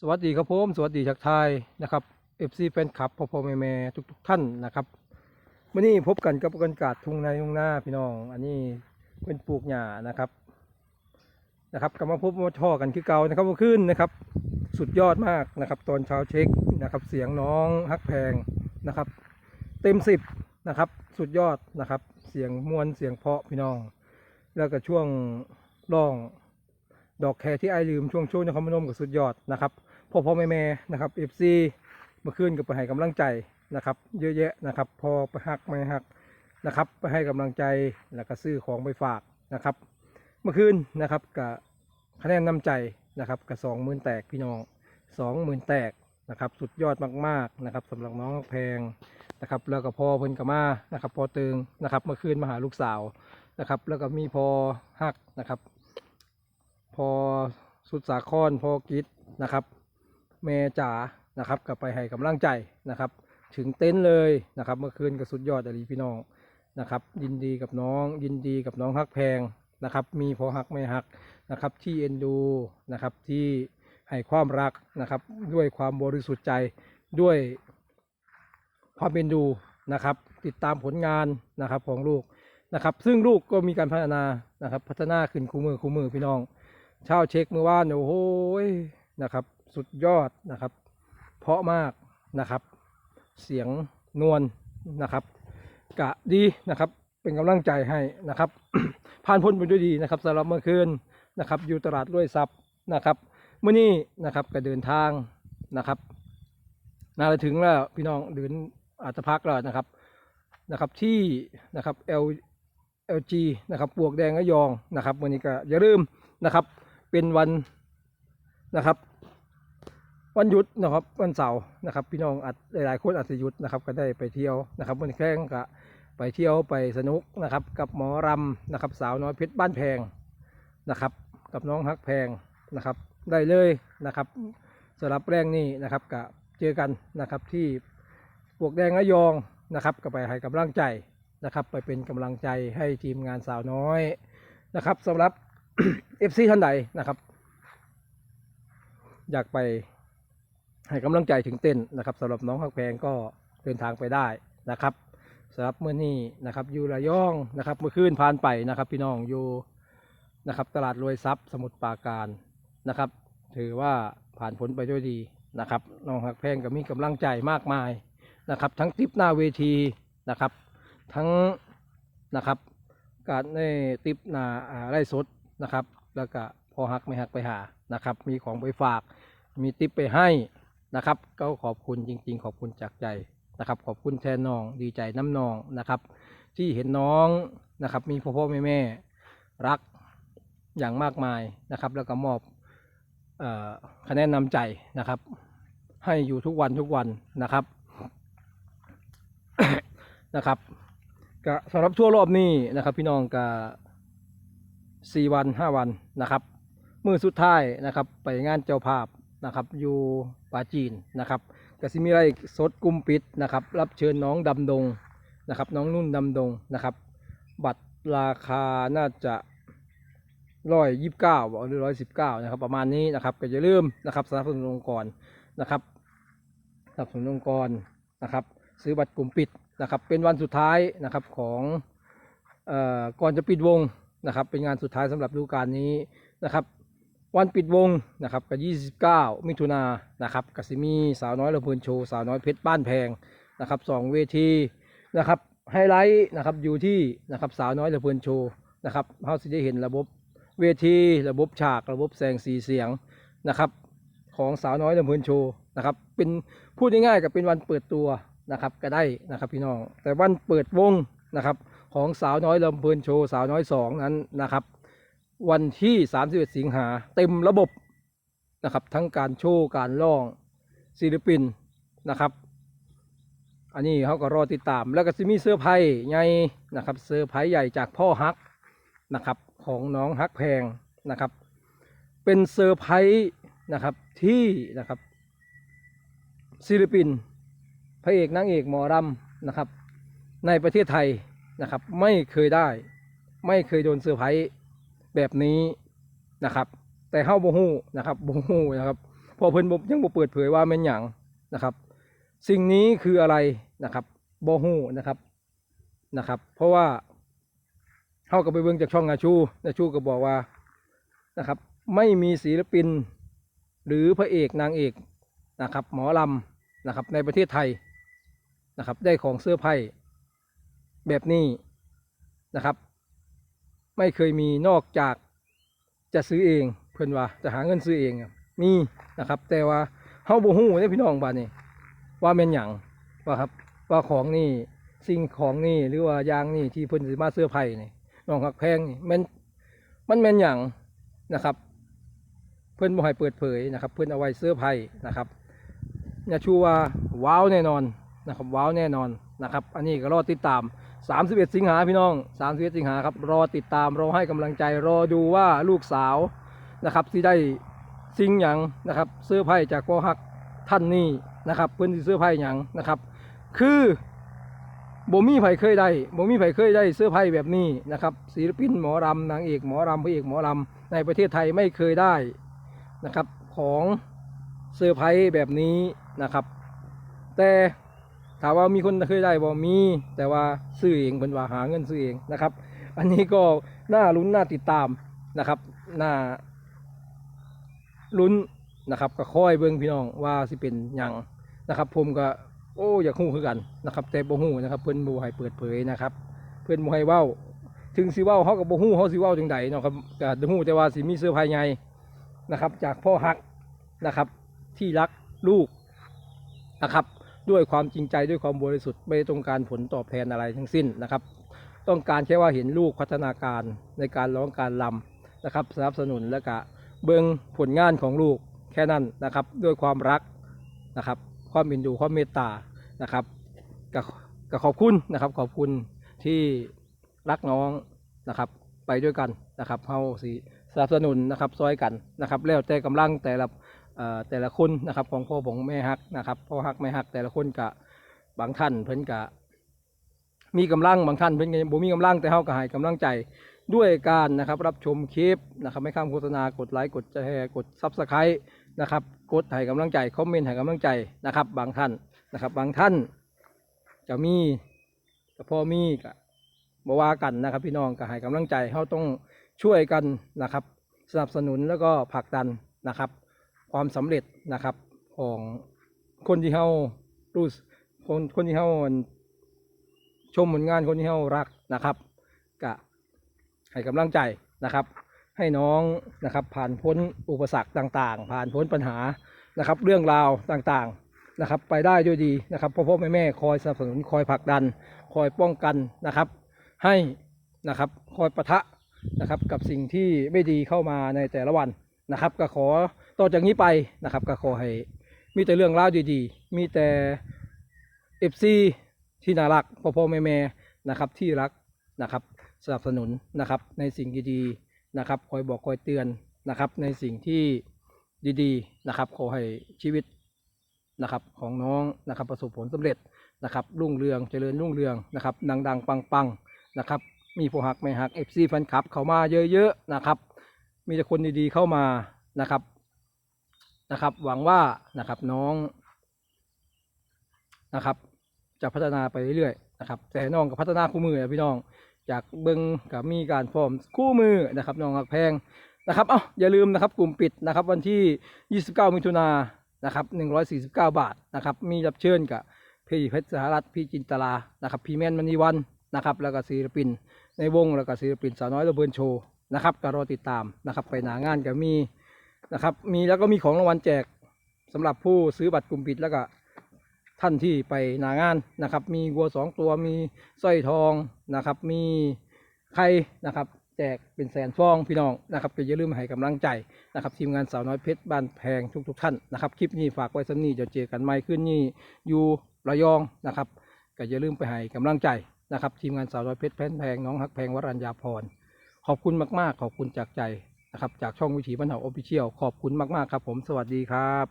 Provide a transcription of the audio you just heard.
สวัสดีครับผมสวัสดีทักไทยนะครับเอฟซีแฟนคลับพ่อพ่อแม่แม่ทุกทุกๆท่านนะครับวันนี้พบกันกับบรรยากาศทุ่งในทุ่งหน้าพี่น้อง อันนี้เป็นปลูกหญ้านะครับนะครับกลับมาพบมาช่อกันคือเก่านะครับเมื่อคืนนะครับ สุดยอดมากนะครับ ตอนเช้าเช็คนะครับ เสียงน้องฮักแพงนะครับ เต็มสิบนะครับ สุดยอดนะครับ เสียงมวลเสียงเพาะพี่น้อง แล้วก็ช่วงร้อง ดอกแครที่ไอลืมช่วงช่วงนครพนมกับสุดยอดนะครับ พ่อพ่อแม่แม่นะครับเอฟซีเมื่อคืนก็ไปให้กำลังใจนะครับ เยอะแยะนะครับพอไปหักไม่หักนะครับไปให้กำลังใจแล้วก็ซื้อของไปฝากนะครับ เมื่อคืนนะครับกับคะแนนนำใจนะครับกับสองหมื่นแตกพี่น้องสองหมื่นแตกนะครับสุดยอดมากๆนะครับสำหรับน้องแพงนะครับแล้วก็พ่อเพิ่นกับมานะครับพอเตึงนะครับเมื่อคืนมาหาลูกสาวนะครับ แล้วก็มีพอหักนะครับ พอสุดสาครพอกิจนะครับ เมจ๋านะครับก็ไปให้กำลังใจนะครับ ถึงเต็นท์เลยนะครับเมื่อคืนก็สุดยอดอลีพี่น้องนะครับ ยินดีกับน้อง ยินดีกับน้องฮักแพงนะครับ มีพอฮักไม่ฮักนะครับ ที่เอ็นดูนะครับที่ให้ความรักนะครับ ด้วยความบริสุทธิ์ใจด้วยความเป็นดูนะครับ ติดตามผลงานนะครับของลูกนะครับ ซึ่งลูกก็มีการพัฒนานะครับ พัฒนาขึ้นคู่มือคู่มือพี่น้องเช่าเช็คเมื่อวานเนี่ยโอ้โหยนะครับ สุดยอดนะครับ เพราะมากนะครับ เสียงนวลนะครับ กะดีนะครับ เป็นกำลังใจให้นะครับ ผ่านพ้นไปด้วยดีนะครับสำหรับเมื่อคืนนะครับ อยู่ตลาดรวยทรัพย์นะครับเมื่อนี้นะครับก็เดินทางนะครับน่าจะถึงแล้วพี่น้องเดินอาจจะพักแล้วนะครับนะครับที่นะครับ L LG นะครับปวกแดงระยองนะครับวันนี้ก็อย่าลืมนะครับ เป็นวันนะครับ วันหยุดนะครับวันเสาร์นะครับ พี่น้องอาจหลายๆคนอาจจะหยุดนะครับ ก็ได้ไปเที่ยวนะครับวันแข้งก็ไปเที่ยวไปสนุกนะครับ กับหมอรำนะครับ สาวน้อยเพชรบ้านแพงนะครับ กับน้องฮักแพงนะครับ ได้เลยนะครับสำหรับแรงนี้นะครับก็เจอกันนะครับที่ปวกแดงระยองนะครับ ก็ไปให้กำลังใจนะครับ ไปเป็นกำลังใจให้ทีมงานสาวน้อยนะครับสำหรับเอฟซีท่านใดนะครับ อยากไป ให้กำลังใจถึงเต้นนะครับสำหรับน้องฮักแพงก็เดินทางไปได้นะครับสำหรับเมื่อนี้นะครับอยู่ระยองนะครับเมื่อคืนผ่านไปนะครับ พี่น้องอยู่นะครับตลาดรวยทรัพย์สมุทรปราการนะครับ ถือว่าผ่านผลไปด้วยดีนะครับน้องฮักแพงก็มีกำลังใจมากมายนะครับ ทั้งติปหน้าเวทีนะครับ ทั้งนะครับการในติปหน้าอ่าไร่สดนะครับ แล้วก็พอหักไม่หักไปหานะครับ มีของไปฝาก มีติปไปให้ นะครับ ก็ขอบคุณจริง ๆ ขอบคุณจากใจนะครับ ขอบคุณแทนน้องดีใจน้ำน้องนะครับ ที่เห็นน้องนะครับ มีพ่อพ่อแม่แม่รักอย่างมากมายนะครับ แล้วก็มอบเอ่อคะแนนนำใจนะครับ ให้อยู่ทุกวันทุกวันนะครับนะครับก็สำหรับทั่วรอบนี้นะครับ พี่น้องก็สี่วันห้าวันนะครับ มือสุดท้ายนะครับ ไปงานเจ้าภาพ นะครับ อยู่ปาจีนนะครับกสิมีไรสดกุมปิดนะครับ รับเชิญน้องดำดงนะครับ น้องนุ่นดำดงนะครับ บัตรราคาน่าจะร้อยยี่สิบเก้าหรือร้อยสิบเก้านะครับ ประมาณนี้นะครับ ก็อย่าลืมนะครับสนับสนุนองค์กรนะครับสนับสนุนองค์กรนะครับ ซื้อบัตรกลุ่มปิดนะครับ เป็นวันสุดท้ายนะครับของเอ่อก่อนจะปิดวงนะครับ เป็นงานสุดท้ายสำหรับฤดูกาลนี้นะครับ วันปิดวงนะครับก็29 มิถุนานะครับกสิมีสาวน้อยละเพลินโชว์สาวน้อยเพชรบ้านแพงนะครับสองเวทีนะครับไฮไลท์นะครับอยู่ที่นะครับสาวน้อยละเพลินโชว์นะครับเขาจะได้เห็นระบบเวทีระบบฉากระบบแสงสีเสียงนะครับของสาวน้อยละเพลินโชว์นะครับเป็นพูดง่ายๆกับเป็นวันเปิดตัวนะครับก็ได้นะครับพี่น้องแต่วันเปิดวงนะครับของสาวน้อยลำเพลินโชว์สาวน้อยสองนั้นนะครับ วันที่ 31 สิงหาเต็มระบบนะครับ ทั้งการโชว์การร้องศิลปินนะครับ อันนี้เขาก็รอติดตาม แล้วก็จะมีเสื้อร์ไผ่ใหญ่นะครับเสื้อร์ไผ่ใหญ่จากพ่อฮักนะครับของน้องฮักแพงนะครับ เป็นเซอร์ไพรส์นะครับที่นะครับศิลปิน พระเอกนางเอกหมอรำนะครับ ในประเทศไทยนะครับ ไม่เคยได้ ไม่เคยโดนเซอร์ไพรส์ แบบนี้นะครับ แต่เฮาบ่ฮู้นะครับบ่ฮู้นะครับพอเพิ่นบ่ยังบ่เปิดเผยว่าแม่นหยังนะครับ สิ่งนี้คืออะไรนะครับบ่ฮู้นะครับนะครับ เพราะว่าเฮาก็ไปเบิ่งจากช่องนาชูนาชูก็บอกว่านะครับ ไม่มีศิลปิน หรือพระเอกนางเอกนะครับ หมอลำนะครับในประเทศไทยนะครับ ได้ของเสื้อไพ่แบบนี้นะครับ ไม่เคยมีนอกจากจะซื้อเองเพื่อนว่าจะหาเงินซื้อเองมีนะครับ แต่ว่าเฮาบ่ฮู้เนี่ยพี่น้องบ้านนี้ว่าแม่นหยังว่าครับว่าของนี่สิ่งของนี่หรือว่ายางนี่ที่เพิ่นสิมาเสื้อไผ่นี่น้องหักแพงนี่ม่นมันแม่นหยังนะครับ เพิ่นบ่ให้เปิดเผยนะครับ เพิ่นเอาไว้เสื้อไผ่นะครับอย่าชูว่าว้าวแน่นอนนะครับว้าวแน่นอนนะครับ อันนี้ก็รอติดตาม 31 สิงหาพี่น้อง 31 สิงหาครับ รอติดตามรอให้กำลังใจ รอดูว่าลูกสาวนะครับที่ได้สิ่งหยังนะครับเสื้อร์ไผ่จากพ่อฮักท่านนี้นะครับ เพิ่นสิเสื้อไผ่หยังนะครับ คือบ่มีไผเคยได้บ่มีไผเคยได้เสื้อร์ไผ่แบบนี้นะครับศิลปินหมอรำนางเอกหมอรำพระเอกหมอรำในประเทศไทยไม่เคยได้นะครับของเสื้อร์ไผ่แบบนี้นะครับ แต่ ถามว่ามีคนเคยได้บ่มี แต่ว่าซื้อเองเพิ่นว่าหาเงินซื้อเองนะครับ อันนี้ก็น่าลุ้นน่าติดตามนะครับน่าลุ้นนะครับ ก็คอยเบิ่งพี่น้องว่าสิเป็นยังนะครับ ผมก็โอ้อยากฮู้คือกันนะครับ แต่บ่ฮู้นะครับ เพิ่อนบ่ให้เปิดเผยนะครับ เพิ่อนบ่ให้เว้า ถึงสิเว้าเฮาก็บ่ฮู้เฮาสิเว้าจังใดเนาะครับก็ฮู้แต่ว่าสิมีเสื้อผ้าใหญ่นะครับ จากพ่อฮักนะครับ ที่รักลูกนะครับ ด้วยความจริงใจด้วยความบริสุทธิ์ไม่ต้องการผลตอบแทนอะไรทั้งสิ้นนะครับ ต้องการแค่ว่าเห็นลูกพัฒนาการในการร้องการลำนะครับสนับสนุนและก็เบิงผลงานของลูกแค่นั้นนะครับ ด้วยความรักนะครับ ความเป็นดูความเมตตานะครับก็ก็ขอบคุณนะครับ ขอบคุณที่รักน้องนะครับ ไปด้วยกันนะครับเฮาสิสนับสนุนนะครับซอยกันนะครับ แล้วแต่กำลังแต่ละ แต่ละคนนะครับของพ่อของแม่ฮักนะครับพ่อฮักแม่ฮักแต่ละคนกะบางท่านเพิ่นกะมีกำลังบางท่านเพิ่นก็ยังบ่มีกำลังแต่เฮาก็ให้กำลังใจด้วยการนะครับรับชมคลิปนะครับไม่ข้ามโฆษณากดไลค์กดแชร์กดซับสไครต์นะครับกดให้กำลังใจคอมเมนต์ให้กำลังใจนะครับ บางท่านนะครับ บางท่านจะมีก็พอมีก็บ่ว่ากันนะครับ พี่น้องก็ให้กำลังใจเฮาต้องช่วยกันนะครับ สนับสนุนแล้วก็ผลักดันนะครับ ความสำเร็จนะครับของคนที่เฮารู้สึกคนคนที่เฮาชมผลงานคนที่เฮารักนะครับกะให้กำลังใจนะครับ ให้น้องนะครับผ่านพ้นอุปสรรคต่างๆ ผ่านพ้นปัญหานะครับ เรื่องราวต่างๆนะครับ ไปได้ด้วยดีนะครับพ่อพ่อแม่แม่คอยสนับสนุนคอยผลักดัน คอยป้องกันนะครับ ให้นะครับคอยปะทะนะครับกับสิ่งที่ไม่ดีเข้ามาในแต่ละวัน นะครับก็ขอต่อจากนี้ไปนะครับก็ขอให้มีแต่เรื่องราวดีๆ มีแต่เอฟซีที่น่ารักพ่อพ่อแม่แม่นะครับที่รักนะครับสนับสนุนนะครับในสิ่งดีๆนะครับคอยบอกคอยเตือนนะครับในสิ่งที่ดีๆนะครับขอให้ชีวิตนะครับของน้องนะครับประสบผลสำเร็จนะครับรุ่งเรืองเจริญรุ่งเรืองนะครับดังๆปังๆนะครับมีผู้หักไม่หักเอฟซีแฟนคลับเข้ามาเยอะๆนะครับ มีแต่คนดีๆเข้ามานะครับนะครับ หวังว่านะครับน้องนะครับ จะพัฒนาไปเรื่อยๆนะครับ แต่น้องก็พัฒนาคู่มือนะพี่น้องจากเบิงกับมีการฟอร์มคู่มือนะครับ น้องหักแพงนะครับเอ้าอย่าลืมนะครับ กลุ่มปิดนะครับ วันที่ 29 มิถุนายนนะครับ 149 บาทนะครับ มีรับเชิญกับพี่เพชรสหรัฐพี่จินตลานะครับ พี่แมนมณีวันนะครับ แล้วก็ศิลปินในวงแล้วก็ศิลปินสาวน้อยระเบินโชว์ นะครับก็รอติดตามนะครับไปหนางานก็มีนะครับมีแล้วก็มีของรางวัลแจกสำหรับผู้ซื้อบัตรกลุ่มปิดแล้วก็ท่านที่ไปหนางานนะครับ มีวัวสองตัวมีสร้อยทองนะครับ มีไข่นะครับแจกเป็นแสนฟองพี่น้องนะครับก็อย่าลืมให้กำลังใจนะครับทีมงานสาวน้อยเพชรบ้านแพงทุกๆท่านนะครับคลิปนี้ฝากไว้สักนี้จะเจอกันใหม่ขึ้นนี่อยู่ระยองนะครับก็อย่าลืมไปให้กำลังใจนะครับทีมงานสาวน้อยเพชรแพนแพงน้องฮักแพงวรัญญาพร ขอบคุณมาก ๆ ขอบคุณจากใจนะครับ จากช่องวิถีบ้านเฮาออฟฟิเชียลขอบคุณมาก ๆ ครับผมสวัสดีครับ